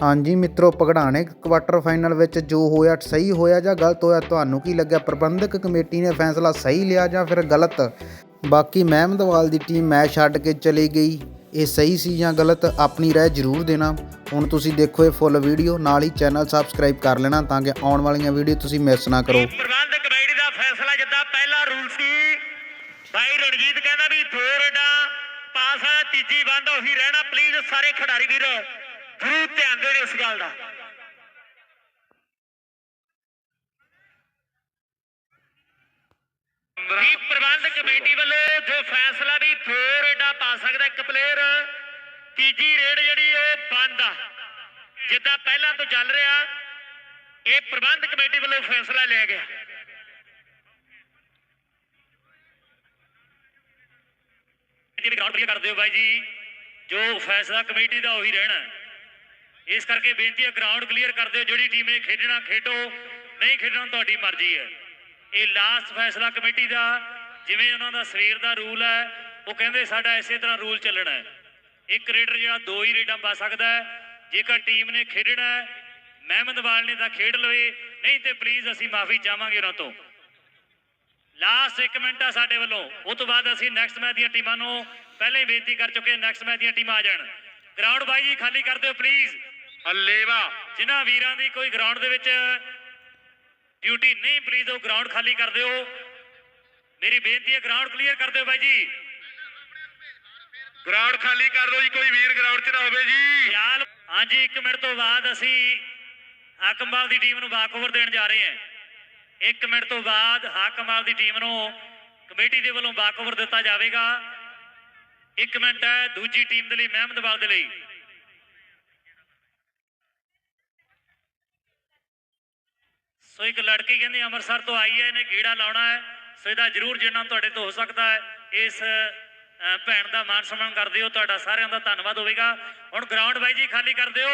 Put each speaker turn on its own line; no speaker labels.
ਹਾਂਜੀ ਮਿੱਤਰੋ ਪਗੜਾਣੇ quarter final ਵਿੱਚ ਜੋ ਹੋਇਆ ਸਹੀ ਹੋਇਆ ਜਾਂ ਗਲਤ ਹੋਇਆ, ਤੁਹਾਨੂੰ ਕੀ ਲੱਗਿਆ? ਪ੍ਰਬੰਧਕ ਕਮੇਟੀ ਨੇ ਫੈਸਲਾ ਸਹੀ ਲਿਆ ਜਾਂ ਫਿਰ ਗਲਤ? ਬਾਕੀ ਮਹਿਮਦਵਾਲ ਦੀ ਟੀਮ ਮੈਚ ਛੱਡ ਕੇ ਚਲੀ ਗਈ। ਇਹ ਸਹੀ ਸੀ ਜਾਂ ਗਲਤ, ਆਪਣੀ ਰਾਏ ਜ਼ਰੂਰ ਦੇਣਾ। ਹੁਣ ਤੁਸੀਂ ਦੇਖੋ ਇਹ ਫੁੱਲ ਵੀਡੀਓ ਨਾਲ ਹੀ ਚੈਨਲ ਸਬਸਕ੍ਰਾਈਬ ਕਰ ਲੈਣਾ ਤਾਂ ਕਿ ਆਉਣ ਵਾਲੀਆਂ ਵੀਡੀਓ ਤੁਸੀਂ ਮਿਸ ਨਾ ਕਰੋ।
ਪ੍ਰਬੰਧਕ ਕਮੇਟੀ ਦਾ ਫੈਸਲਾ ਜਿੱਦਾਂ ਪਹਿਲਾ ਰੂਲ ਸੀ, ਭਾਈ ਰਣਜੀਤ ਕਹਿੰਦਾ ਵੀ ਦੋ ਰੇਡਾਂ ਤੀਜੀ ਬੰਦ, ਉਹੀ ਰਹਿਣਾ ਪਲੀਜ਼ ਸਾਰੇ ਖਿਡਾਰੀ ਵੀਰ। ਜ਼ਰੂਰ ਧਿਆਨ ਦੇਣ ਇਸ ਗੱਲ ਦਾ। ਵੀ ਪ੍ਰਬੰਧਕ ਕਮੇਟੀ ਵੱਲੋਂ ਜੋ ਫੈਸਲਾ ਵੀ ਦੋ ਰੇਡਾਂ ਪਾ ਸਕਦਾ, ਇੱਕ ਪਲੇਅਰ ਤੀਜੀ ਰੇਡ ਜਿਹੜੀ ਉਹ ਬੰਦ ਆ। ਜਿੱਦਾਂ ਪਹਿਲਾਂ ਤੋਂ ਚੱਲ ਰਿਹਾ, ਇਹ ਪ੍ਰਬੰਧ ਕਮੇਟੀ ਵੱਲੋਂ ਫੈਸਲਾ ਲਿਆ ਗਿਆ। ਜੀ ਗਰਾਊਂਡ ਕਲੀਅਰ ਕਰ ਦਿਓ ਬਾਈ ਜੀ, ਜੋ ਫੈਸਲਾ ਕਮੇਟੀ ਦਾ ਉਹੀ ਰਹਿਣਾ। ਇਸ ਕਰਕੇ ਬੇਨਤੀ ਹੈ ਗਰਾਊਂਡ ਕਲੀਅਰ ਕਰ ਦਿਓ, ਜਿਹੜੀ ਟੀਮ ਨੇ ਖੇਡਣਾ, ਖੇਡੋ, ਨਹੀਂ ਖੇਡਣਾ, ਤੁਹਾਡੀ ਮਰਜ਼ੀ ਹੈ। ਇਹ ਲਾਸਟ ਫੈਸਲਾ ਕਮੇਟੀ ਦਾ, ਜਿਵੇਂ ਉਹਨਾਂ ਦਾ ਸਵੇਰ ਦਾ ਰੂਲ ਹੈ, ਉਹ ਕਹਿੰਦੇ ਸਾਡਾ ਇਸੇ ਤਰ੍ਹਾਂ ਰੂਲ ਚੱਲਣਾ ਹੈ। ਇੱਕ ਰੇਡਰ ਜਿਹੜਾ, ਦੋ ਹੀ ਰੇਡਾਂ ਪਾ ਸਕਦਾ ਹੈ। ਜੇਕਰ ਟੀਮ ਨੇ ਖੇਡਣਾ ਹੈ ਮਹਿਮਦਵਾਲ ਨੇ ਤਾਂ ਖੇਡ ਲਵੇ, ਨਹੀਂ ਤੇ ਪਲੀਜ਼ ਅਸੀਂ ਮਾਫੀ ਚਾਹਾਂਗੇ ਉਹਨਾਂ ਤੋਂ। ਲਾਸਟ 1 ਮਿੰਟ ਆ ਸਾਡੇ ਵੱਲੋਂ। ਉਹ ਤੋਂ ਬਾਅਦ ਅਸੀਂ ਨੈਕਸਟ ਮੈਚ ਦੀਆਂ ਟੀਮਾਂ ਨੂੰ ਪਹਿਲਾਂ ਹੀ ਬੇਨਤੀ ਕਰ ਚੁੱਕੇ ਨੈਕਸਟ ਮੈਚ ਦੀਆਂ ਟੀਮਾਂ ਆ ਜਾਣ। ਗਰਾਊਂਡ ਬਾਈ ਜੀ, ਖਾਲੀ ਕਰ ਦਿਓ ਪਲੀਜ਼ ਹੱਲੇਵਾ ਜਿਨ੍ਹਾਂ ਵੀਰਾਂ ਦੀ ਕੋਈ ਗਰਾਊਂਡ ਦੇ ਵਿੱਚ ਡਿਊਟੀ ਨਹੀਂ ਪਲੀਜ਼ ਉਹ ਗਰਾਊਂਡ ਖਾਲੀ ਕਰ ਦਿਓ। ਮੇਰੀ ਬੇਨਤੀ ਹੈ ਗਰਾਊਂਡ ਕਲੀਅਰ ਕਰ ਦਿਓ ਬਾਈ ਜੀ।
ਗਰਾਊਂਡ ਖਾਲੀ ਕਰ ਲਓ ਜੀ ਕੋਈ ਵੀਰ ਗਰਾਊਂਡ 'ਚ ਨਾ ਹੋਵੇ ਜੀ।
ਹਾਂਜੀ 1 ਮਿੰਟ ਤੋਂ ਬਾਅਦ ਅਸੀਂ ਹਾਕਮਾਲ ਦੀ ਟੀਮ ਨੂੰ ਵਾਕਓਵਰ ਦੇਣ ਜਾ ਰਹੇ ਹਾਂ। 1 ਮਿੰਟ ਤੋਂ ਬਾਅਦ ਹਾਕਮਾਲ ਦੀ ਟੀਮ ਨੂੰ ਕਮੇਟੀ ਦੇ ਵੱਲੋਂ ਵਾਕਓਵਰ ਦਿੱਤਾ ਜਾਵੇਗਾ। 1 ਮਿੰਟ ਹੈ ਦੂਜੀ ਟੀਮ ਦੇ ਲਈ ਮਹਿਮਦਵਾਲ ਦੇ ਲਈ। ਸੋ ਇੱਕ ਲੜਕੀ ਕਹਿੰਦੀ, ਅੰਮ੍ਰਿਤਸਰ ਤੋਂ ਆਈ ਹੈ, ਇਹਨੇ ਗੀੜਾ ਲਾਉਣਾ ਹੈ। ਸੋ ਇਹਦਾ ਜਰੂਰ ਜਿੰਨਾ ਤੁਹਾਡੇ ਤੋਂ ਹੋ ਸਕਦਾ ਹੈ, ਇਸ ਭੈਣ ਦਾ ਮਾਨ ਸਨਮਾਨ ਕਰਦੇ ਹੋ ਤੁਹਾਡਾ ਸਾਰਿਆਂ ਦਾ ਧੰਨਵਾਦ ਹੋਵੇਗਾ। ਹੁਣ ਗਰਾਊਂਡ ਬਾਈ ਜੀ ਖਾਲੀ ਕਰ ਦਿਓ।